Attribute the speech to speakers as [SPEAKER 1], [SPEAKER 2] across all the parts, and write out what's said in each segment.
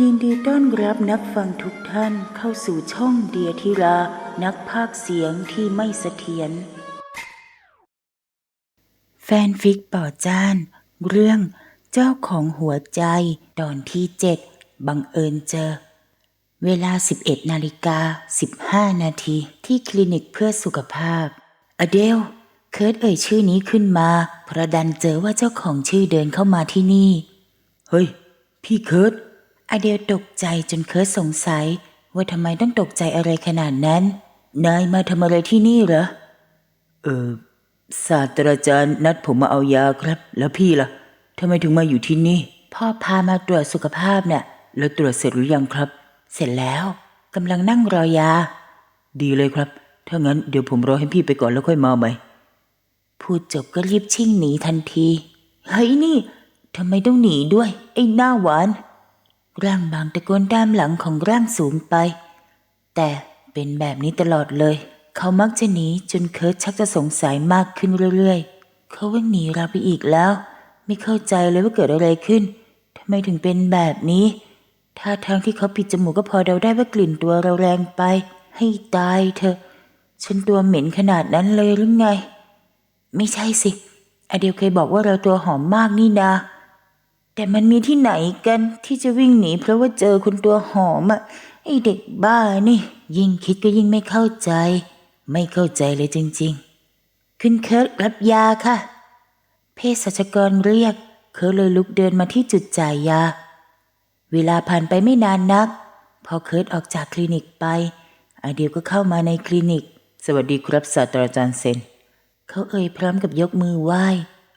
[SPEAKER 1] ยินดีต้อนรับนักฟังทุกท่านเข้าสู่ช่องเดียทิรานักพากเสียงที่ไม่เสถียรแฟนฟิกป่อจ้าน เรื่องเจ้าของหัวใจตอนที่เจ็ดบังเอิญเจอ เวลา 11นาฬิกา15 นาทีที่คลินิกเพื่อสุขภาพ อเดล เคิร์ดเอ่ยชื่อนี้ขึ้นมาเพราะดันเจอว่าเจ้าของชื่อเดินเข้ามาที่นี่ เฮ้ย พี่เคิร์ด อเดลตกใจจนเคิร์ดสงสัย ว่าทำไมต้องตกใจอะไรขนาดนั้น นายมาทำอะไรที่นี่เหรอ เออ ศาสตราจารย์นัดผมมาเอายาครับ แล้วพี่ล่ะทำไมถึงมาอยู่ที่นี่ พ่อพามาตรวจสุขภาพเนี่ยแล้วตรวจเสร็จหรือยังครับ เสร็จแล้วกำลังนั่งรอยา ดีเลยครับ ถ้างั้นเดี๋ยวผมรอให้พี่ไปก่อนแล้วค่อยมาใหม่พูดจบก็รีบชิ่งหนีทันที เฮ้ยนี่ทำไมต้องหนีด้วย ไอ้หน้าหวาน ร่างบางตะโกนด้ามหลังของร่างสูงไป แต่เป็นแบบนี้ตลอดเลย เขามักจะหนีจนเคิร์ทชักจะสงสัยมากขึ้นเรื่อยๆ เขาวิ่งหนีเราไปอีกแล้ว ไม่เข้าใจเลยว่าเกิดอะไรขึ้นทำไมถึงเป็นแบบนี้ท่าทางที่เขาปิดจมูกก็พอเดาได้ว่ากลิ่นตัวเราแรงไป ให้ตายเถอะฉันตัวเหม็นขนาดนั้นเลยหรือไง ไม่ใช่สิ อเดียวเคยบอกว่าเราตัวหอมมากนี่นา แต่มันมีที่ไหนกันที่จะวิ่งหนีเพราะว่าเจอคนตัวหอมอะไอเด็กบ้านี่ ยิ่งคิดก็ยิ่งไม่เข้าใจ ไม่เข้าใจเลยจริง ๆ ขึ้นเคิร์ดรับยาค่ะ เภสัชกรเรียกเขาเลยลุกเดินมาที่จุดจ่ายยา เวลาผ่านไปไม่นานนัก พอเคิร์ดออกจากคลินิกไป อาเดียวก็เข้ามาในคลินิก สวัสดีครับศาสตราจารย์เซนเขาเอ่ยพร้อมกับยกมือไหว้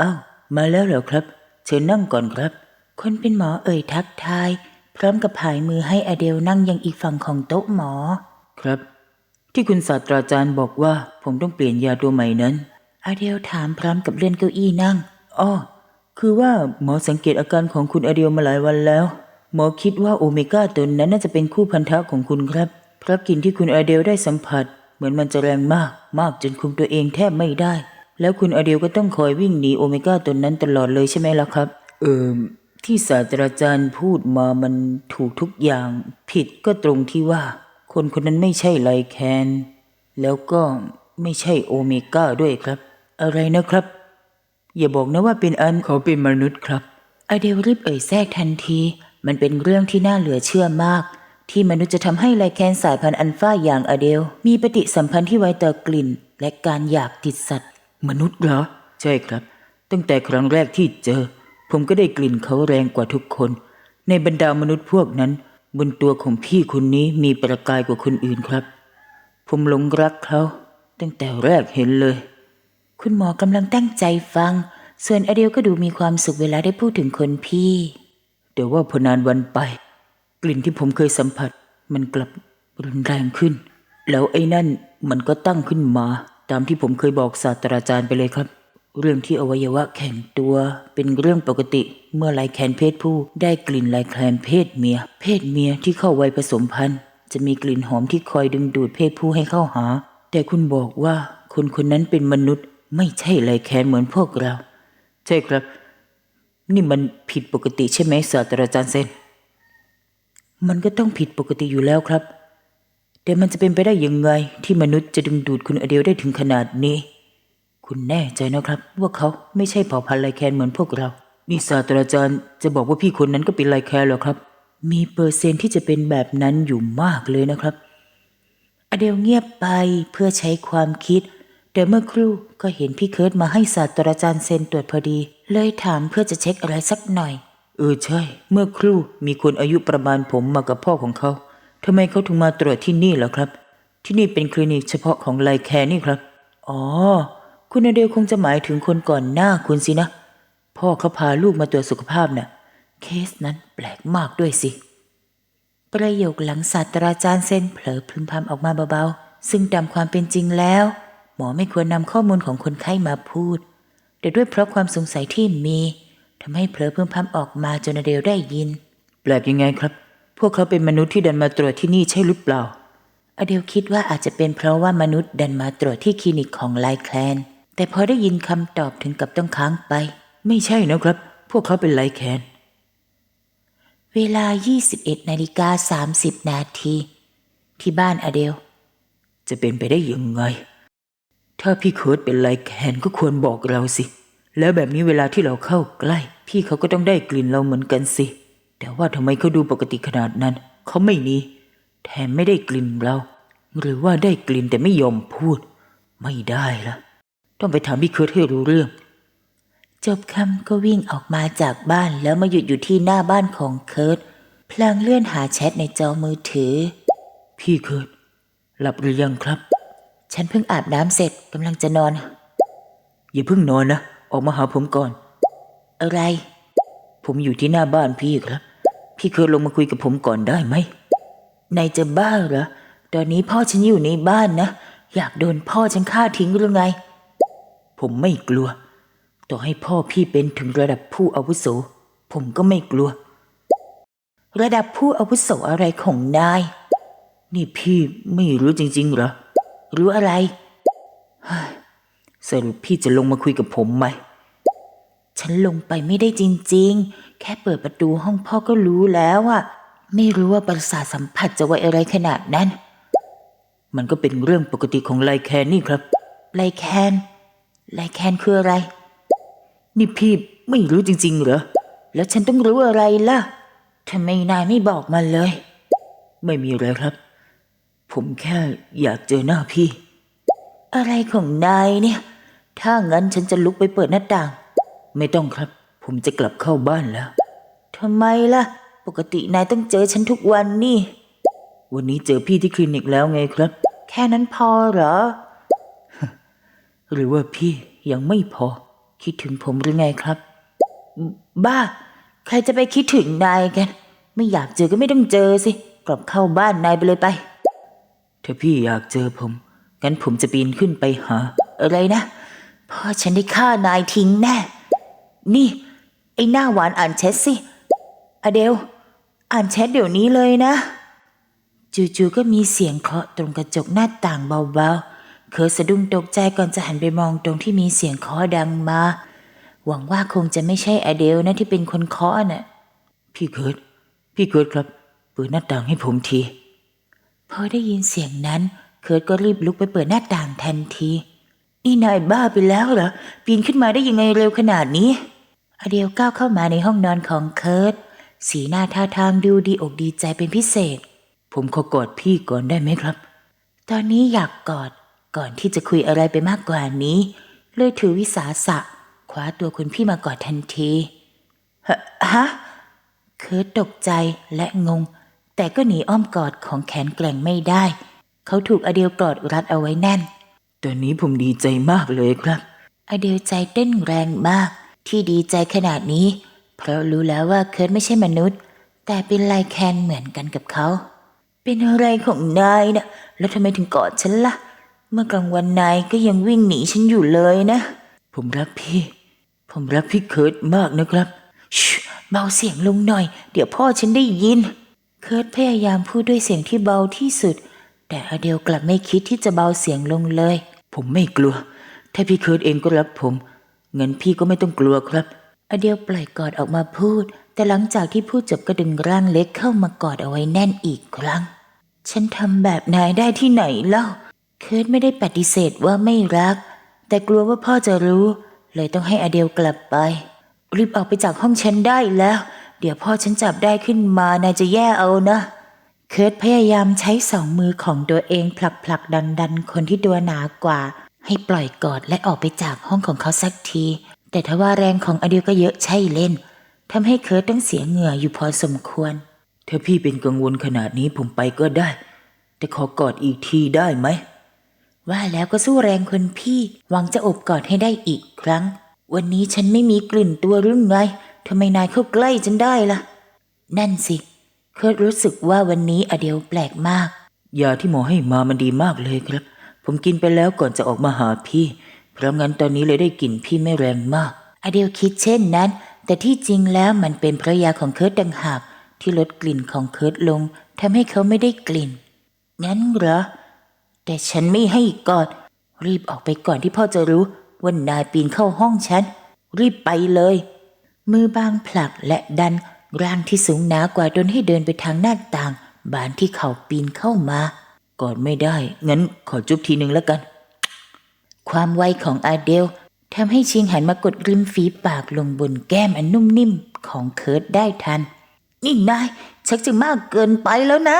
[SPEAKER 1] อ้าวมาแล้วเหรอครับ เชิญนั่งก่อนครับ คนเป็นหมอเอ่ยทักทาย พร้อมกับผายมือให้อเดลนั่งยังอีกฝั่งของโต๊ะหมอ ครับ ที่คุณศาสตราจารย์บอกว่าผมต้องเปลี่ยนยาตัวใหม่นั้น อเดลถามพร้อมกับเลื่อนเก้าอี้นั่งอ้อคือว่าหมอสังเกตอาการของคุณอเดลมาหลายวันแล้ว หมอคิดว่าโอเมก้าตัวนั้นน่าจะเป็นคู่พันธะของคุณครับ เพราะกลิ่นที่คุณอเดลได้สัมผัส เหมือนมันจะแรงมาก มากจนคุมตัวเองแทบไม่ได้ แล้วคุณอเดลก็ต้องคอยวิ่งหนีโอเมก้าตัวนั้นตลอดเลยใช่ไหมล่ะครับ เออ ที่ศาสตราจารย์พูดมามันถูกทุกอย่าง ผิดก็ตรงที่ว่า คนคนนั้นไม่ใช่ไลแคน แล้วก็ไม่ใช่โอเมก้าด้วยครับ อะไรนะครับ อย่าบอกนะว่าเป็นอันเขาเป็นมนุษย์ครับ อเดลรีบเอ่ยแทรกทันที มันเป็นเรื่องที่น่าเหลือเชื่อมาก ที่มนุษย์จะทำให้ไลแคนสายพันธุ์อัลฟาอย่างอเดล มีปฏิสัมพันธ์ที่ไวต่อกลิ่น และการอยากติดสัตว์ มนุษย์เหรอ ใช่ครับ ตั้งแต่ครั้งแรกที่เจอ ผมก็ได้กลิ่นเขาแรงกว่าทุกคน ในบรรดามนุษย์พวกนั้น บนตัวของพี่คนนี้มีประกายกว่าคนอื่นครับ ผมหลงรักเขา ตั้งแต่แรกเห็นเลย คุณหมอกำลังตั้งใจฟัง ส่วนอเดลก็ดูมีความสุขเวลาได้พูดถึงคนพี่แต่ว่าพอนานวันไป กลิ่นที่ผมเคยสัมผัส มันกลับรุนแรงขึ้น แล้วไอ้นั่นมันก็ตั้งขึ้นมา ตามที่ผมเคยบอกศาสตราจารย์ไปเลยครับ เรื่องที่อวัยวะแข็งตัวเป็นเรื่องปกติ เมื่อไลแคนเพศผู้ได้กลิ่นไลแคนเพศเมีย เพศเมียที่เข้าวัยผสมพันธุ์ จะมีกลิ่นหอมที่คอยดึงดูดเพศผู้ให้เข้าหา แต่คุณบอกว่าคนคนนั้นเป็นมนุษย์ ไม่ใช่ไลแคนเหมือนพวกเรา ใช่ครับ นี่มันผิดปกติใช่ไหมศาสตราจารย์เซนมันก็ต้องผิดปกติอยู่แล้วครับ แต่มันจะเป็นไปได้ยังไงที่มนุษย์จะดึงดูดคุณอเดลได้ถึงขนาดนี้ คุณแน่ใจนะครับ ว่าเขาไม่ใช่เผ่าพันธุ์ไลแคนเหมือนพวกเรา นี่ศาสตราจารย์จะบอกว่าพี่คนนั้นก็เป็นไลแคนเหรอครับ มีเปอร์เซ็นต์ที่จะเป็นแบบนั้นอยู่มากเลยนะครับอเดลเงียบไปเพื่อใช้ความคิด แต่เมื่อครู่ก็เห็นพี่เคิร์ดมาให้ศาสตราจารย์เซนตรวจพอดี เลยถามเพื่อจะเช็คอะไรสักหน่อย เออใช่ เมื่อครู่มีคนอายุประมาณผมมากับพ่อของเขาทำไมเขาถึงมาตรวจที่นี่ล่ะครับ ที่นี่เป็นคลินิกเฉพาะของไลแคนนี่ครับ อ๋อ คุณอเดลคงจะหมายถึงคนก่อนหน้าคุณสินะ พ่อเขาพาลูกมาตรวจสุขภาพน่ะ เคสนั้นแปลกมากด้วยสิ ประโยคหลังศาสตราจารย์เซนเผลอพึมพำออกมาเบาๆ ซึ่งตามความเป็นจริงแล้ว หมอไม่ควรนำข้อมูลของคนไข้มาพูด แต่ด้วยเพราะความสงสัยที่มีทำให้เผลอพึมพำออกมาจนอเดลได้ยิน แปลกยังไงครับ พวกเขาเป็นมนุษย์ที่เดินมาตรวจที่นี่ใช่หรือเปล่าอเดลคิดว่าอาจจะเป็นเพราะว่ามนุษย์เดินมาตรวจที่คลินิกของไลแคลน แต่พอได้ยินคำตอบถึงกับต้องค้างไป ไม่ใช่นะครับ พวกเขาเป็นไลแคนเวลา 21นาฬิกา30 นาที ที่บ้านอเดล จะเป็นไปได้ยังไง ถ้าพี่เคิร์ดเป็นไรแคนก็ควรบอกเราสิ แล้วแบบนี้เวลาที่เราเข้าใกล้ พี่เขาก็ต้องได้กลิ่นเราเหมือนกันสิ แต่ว่าทำไมเขาดูปกติขนาดนั้น เขาไม่หนีแถมไม่ได้กลิ่นเรา หรือว่าได้กลิ่นแต่ไม่ยอมพูด ไม่ได้ละ ต้องไปถามพี่เคิร์ดให้รู้เรื่อง จบคำก็วิ่งออกมาจากบ้านแล้วมาหยุดอยู่ที่หน้าบ้านของเคิร์ดพลางเลื่อนหาแชทในจอมือถือ พี่เคิร์ดหลับหรือยังครับ ฉันเพิ่งอาบน้ำเสร็จกำลังจะนอน อย่าเพิ่งนอนนะ ออกมาหาผมก่อน อะไร ผมอยู่ที่หน้าบ้านพี่ครับ พี่เคิร์ดลงมาคุยกับผมก่อนได้ไหมนายจะบ้าเหรอตอนนี้พ่อฉันอยู่ในบ้านนะ อยากโดนพ่อฉันฆ่าทิ้งหรือไง ผมไม่กลัว ต่อให้พ่อพี่เป็นถึงระดับผู้อาวุโส ผมก็ไม่กลัว ระดับผู้อาวุโสอะไรของนาย นี่พี่ไม่รู้จริง ๆ เหรอ รู้อะไรสรุปพี่จะลงมาคุยกับผมไหม ฉันลงไปไม่ได้จริง ๆ แค่เปิดประตูห้องพ่อก็รู้แล้วอะไม่รู้ว่าประสาทสัมผัสจะไวอะไรขนาดนั้น มันก็เป็นเรื่องปกติของไลแคนนี่ครับ ไลแคน ไลแคนคืออะไร นี่พี่ไม่รู้จริง ๆ เหรอ แล้วฉันต้องรู้อะไรล่ะทำไมนายไม่บอกมาเลย ไม่มีอะไรครับ ผมแค่อยากเจอหน้าพี่ อะไรของนายเนี่ย ถ้างั้นฉันจะลุกไปเปิดหน้าต่าง ไม่ต้องครับ ผมจะกลับเข้าบ้านแล้วทำไมล่ะ ปกตินายต้องเจอฉันทุกวันนี่ วันนี้เจอพี่ที่คลินิกแล้วไงครับ แค่นั้นพอเหรอ หรือว่าพี่ยังไม่พอ คิดถึงผมหรือไงครับ บ้า ใครจะไปคิดถึงนายกัน ไม่อยากเจอก็ไม่ต้องเจอสิ กลับเข้าบ้านนายไปเลยไป ถ้าพี่อยากเจอผม งั้นผมจะปีนขึ้นไปหา อะไรนะ พ่อฉันได้ฆ่านายทิ้งแน่ นี่ ไอ้หน้าหวานอ่านแชทสิ อเดล อ่านแชทเดี๋ยวนี้เลยนะ จู่ๆก็มีเสียงเคาะตรงกระจกหน้าต่างเบาๆ เคอสะดุ้งตกใจก่อนจะหันไปมองตรงที่มีเสียงเคาะดังมา หวังว่าคงจะไม่ใช่อเดลนะที่เป็นคนเคาะน่ะ พี่เคิร์ดพี่เคิร์ดครับ เปิดหน้าต่างให้ผมที พอได้ยินเสียงนั้นเคิร์ดก็รีบลุกไปเปิดหน้าต่างทันทีนี่นายบ้าไปแล้วเหรอ ปีนขึ้นมาได้ยังไงเร็วขนาดนี้ อเดียวก้าวเข้ามาในห้องนอนของเคิร์ดสีหน้าท่าทางดูดีอกดีใจเป็นพิเศษ ผมขอกอดพี่ก่อนได้ไหมครับ ตอนนี้อยากกอด ก่อนที่จะคุยอะไรไปมากกว่านี้ เลยถือวิสาสะคว้าตัวคุณพี่มากอดทันทีฮะฮะเคิร์ดตกใจและงง แต่ก็หนีอ้อมกอดของแขนแกร่งไม่ได้ เขาถูกอเดียวกอดรัดเอาไว้แน่น ตอนนี้ผมดีใจมากเลยครับ อเดียวใจเต้นแรงมาก ที่ดีใจขนาดนี้ เพราะรู้แล้วว่าเคิร์ดไม่ใช่มนุษย์ แต่เป็นไลแคนเหมือนกันกับเขา เป็นอะไรของนายนะแล้วทำไมถึงกอดฉันละ่ะ เมื่อกลางวันนายก็ยังวิ่งหนีฉันอยู่เลยนะ ผมรักพี่ ผมรักพี่เคิร์ดมากนะครับชเบาเสียงลงหน่อย เดี๋ยวพ่อฉันได้ยิน เคิร์ดพยายามพูดด้วยเสียงที่เบาที่สุด แต่อเดลกลับไม่คิดที่จะเบาเสียงลงเลย ผมไม่กลัว ถ้าพี่เคิร์ดเองก็รักผมงั้นพี่ก็ไม่ต้องกลัวครับ อเดลปล่อยกอดออกมาพูด แต่หลังจากที่พูดจบก็ดึงร่างเล็กเข้ามากอดเอาไว้แน่นอีกครั้ง ฉันทำแบบนายได้ที่ไหนเล่า เคิร์ดไม่ได้ปฏิเสธว่าไม่รัก แต่กลัวว่าพ่อจะรู้ เลยต้องให้อเดลกลับไป รีบออกไปจากห้องฉันได้แล้ว เดี๋ยวพ่อฉันจับได้ขึ้นมานายจะแย่เอานะ เคิร์ดพยายามใช้สองมือของตัวเองผลักผลักดันดันคนที่ตัวหนากว่า ให้ปล่อยกอดและออกไปจากห้องของเขาสักที แต่ทว่าแรงของอเดลก็เยอะใช่เล่นทำให้เคิร์ดต้องเสียเหงื่ออยู่พอสมควร ถ้าพี่เป็นกังวลขนาดนี้ผมไปก็ได้ แต่ขอกอดอีกทีได้ไหม ว่าแล้วก็สู้แรงคนพี่ หวังจะอบกอดให้ได้อีกครั้ง วันนี้ฉันไม่มีกลิ่นตัวหรือไงทำไมนายเข้าใกล้ฉันได้ล่ะ นั่นสิเคิร์ดรู้สึกว่าวันนี้อเดียวแปลกมาก ยาที่หมอให้มามันดีมากเลยครับ ผมกินไปแล้วก่อนจะออกมาหาพี่ เพราะงั้นตอนนี้เลยได้กลิ่นพี่ไม่แรงมาก อเดียวคิดเช่นนั้น แต่ที่จริงแล้วมันเป็นเพราะยาของเคิร์ดต่างหากที่ลดกลิ่นของเคิร์ดลงทำให้เขาไม่ได้กลิ่น งั้นเหรอ แต่ฉันไม่ให้กอด รีบออกไปก่อนที่พ่อจะรู้ว่านายปีนเข้าห้องฉัน รีบไปเลย มือบางผลักและดันร่างที่สูงหนากว่าโดนให้เดินไปทางหน้าต่าง บานที่เขาปีนเข้ามากอดไม่ได้ งั้นขอจุ๊บทีหนึ่งแล้วกัน ความไวของอาเดลทำให้ชิงหันมากดริมฝีปากลงบนแก้มอันนุ่มนิ่มของเคิร์ดได้ทัน นี่นายชักจะมากเกินไปแล้วนะ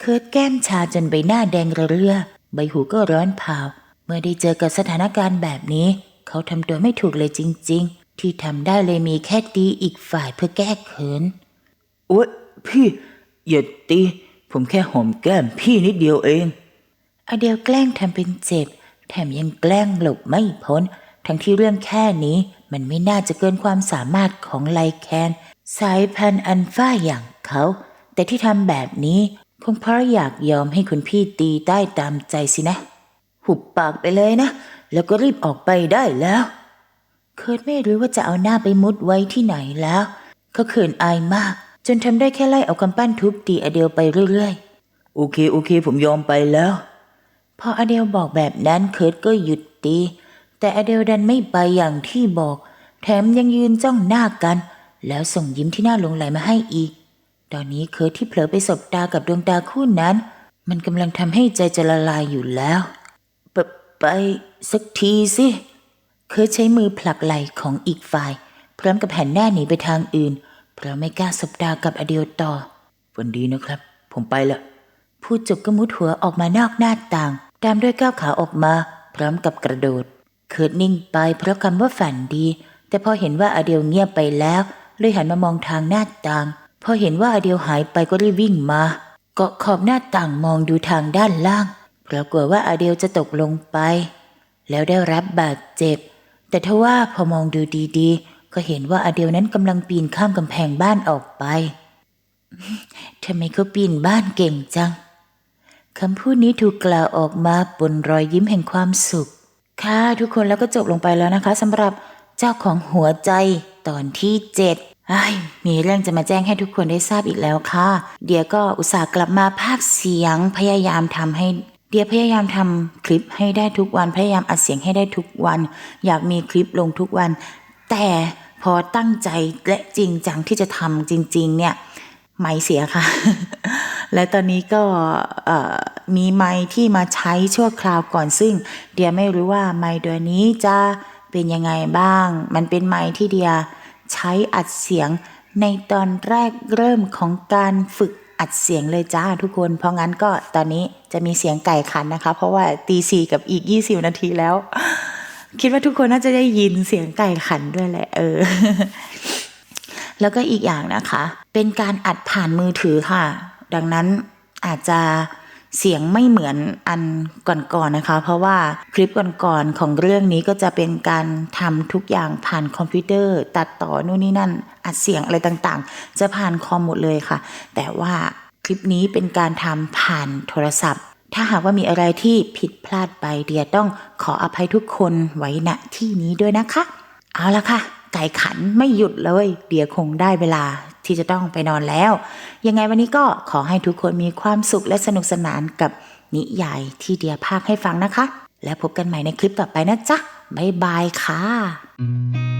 [SPEAKER 1] เคิร์ดแก้มชาจนใบหน้าแดงระเรื่อ ใบหูก็ร้อนเผาเมื่อได้เจอกับสถานการณ์แบบนี้ เขาทำตัวไม่ถูกเลยจริง ๆ ที่ทำได้เลยมีแค่ตีอีกฝ่ายเพื่อแก้เขิน
[SPEAKER 2] โอ๊ยพี่อย่าตี ผมแค่หอมแก้มพี่นิดเดียวเอง
[SPEAKER 1] อเดลแกล้งทำเป็นเจ็บ แถมยังแกล้งหลบไม่พ้น ทั้งที่เรื่องแค่นี้มันไม่น่าจะเกินความสามารถของไลแคน สายพันธุ์อันฟ้าอย่างเขา แต่ที่ทำแบบนี้ คงเพราะอยากยอมให้คุณพี่ตีได้ตามใจสินะ หุบปากไปเลยนะ แล้วก็รีบออกไปได้แล้ว เคิร์ดไม่รู้ว่าจะเอาหน้าไปมุดไว้ที่ไหนแล้ว เขาเขินอายมาก จนทำได้แค่ไล่เอากำปั้นทุบตีอเดลไปเรื่อยๆ
[SPEAKER 2] โอเคโอเค ผมยอมไปแล้ว
[SPEAKER 1] พออเดลบอกแบบนั้นเคิร์ตก็หยุดตี แต่อเดลดันไม่ไปอย่างที่บอก แถมยังยืนจ้องหน้ากัน แล้วส่งยิ้มที่น่าหลงไหลมาให้อีก ตอนนี้เคิร์ตที่เผลอไปสบตากับดวงตาคู่นั้น มันกำลังทำให้ใจจะละลายอยู่แล้วไปไปสักทีสิเคิร์ตใช้มือผลักไหล่ของอีกฝ่าย พร้อมกับหันหน้าหนีไปทางอื่น เพราะไม่กล้าสบตากับอเดลต่อ
[SPEAKER 2] วันดีนะครับ ผมไปละ
[SPEAKER 1] พูดจบก็มุดหัวออกมานอกหน้าต่าง ตามด้วยก้าวขาออกมา พร้อมกับกระโดด เคิร์ดนิ่งไปเพราะคำว่าฝันดี แต่พอเห็นว่าอเดียวเงียบไปแล้วเลยหันมามองทางหน้าต่าง พอเห็นว่าอเดียวหายไปก็รีบวิ่งมา เกาะขอบหน้าต่างมองดูทางด้านล่าง เพราะกลัวว่าอาเดียวจะตกลงไป แล้วได้รับบาดเจ็บ แต่ทว่าพอมองดูดีๆ ก็เห็นว่าอาเดียวนั้นกำลังปีนข้ามกำแพงบ้านออกไปทำไมเขาปีนบ้านเก่งจังคำพูดนี้ถูกกล่าวออกมาบนรอยยิ้มแห่งความสุข ค่ะทุกคนแล้วก็จบลงไปแล้วนะคะสำหรับเจ้าของหัวใจ ตอนที่เจ็ดไอ้มีเรื่องจะมาแจ้งให้ทุกคนได้ทราบอีกแล้วค่ะ เดียก็อุตส่าห์กลับมาภาคเสียงพยายามทำให้เดียพยายามทำคลิปให้ได้ทุกวันพยายามอัดเสียงให้ได้ทุกวัน อยากมีคลิปลงทุกวัน แต่พอตั้งใจและจริงจังที่จะทำจริง ๆ เนี่ยไม้เสียค่ะ และตอนนี้ก็มีไม้ที่มาใช้ชั่วคราวก่อนซึ่ง เดียไม่รู้ว่าไม้ตัวนี้จะ เป็นยังไงบ้าง มันเป็นไม้ที่เดีย ใช้อัดเสียงในตอนแรกเริ่มของการฝึกอัดเสียงเลยจ้าทุกคน เพราะงั้นก็ตอนนี้จะมีเสียงไก่ขันนะคะ เพราะว่าตีสี่กับอีก 20 นาทีแล้ว คิดว่าทุกคนน่าจะได้ยินเสียงไก่ขันด้วยแหละ เออ แล้วก็อีกอย่างนะคะ เป็นการอัดผ่านมือถือค่ะ ดังนั้นอาจจะ เสียงไม่เหมือนอันก่อนๆนะคะ เพราะว่าคลิปก่อนๆของเรื่องนี้ก็จะเป็นการทำทุกอย่างผ่านคอมพิวเตอร์ ตัดต่อนู่นนี่นั่น อัดเสียงอะไรต่างๆ จะผ่านคอมหมดเลยค่ะ แต่ว่าคลิปนี้เป็นการทำผ่านโทรศัพท์ ถ้าหากว่ามีอะไรที่ผิดพลาดไปเดียต้องขออภัยทุกคนไว้ณที่นี้ด้วยนะคะ เอาละค่ะ ไก่ขันไม่หยุดเลย เดี๋ยวคงได้เวลา ที่จะต้องไปนอนแล้ว ยังไงวันนี้ก็ขอให้ทุกคนมีความสุขและสนุกสนานกับนิยายที่เดียภาคให้ฟังนะคะ และพบกันใหม่ในคลิปต่อไปนะจ๊ะบ๊ายบายค่ะ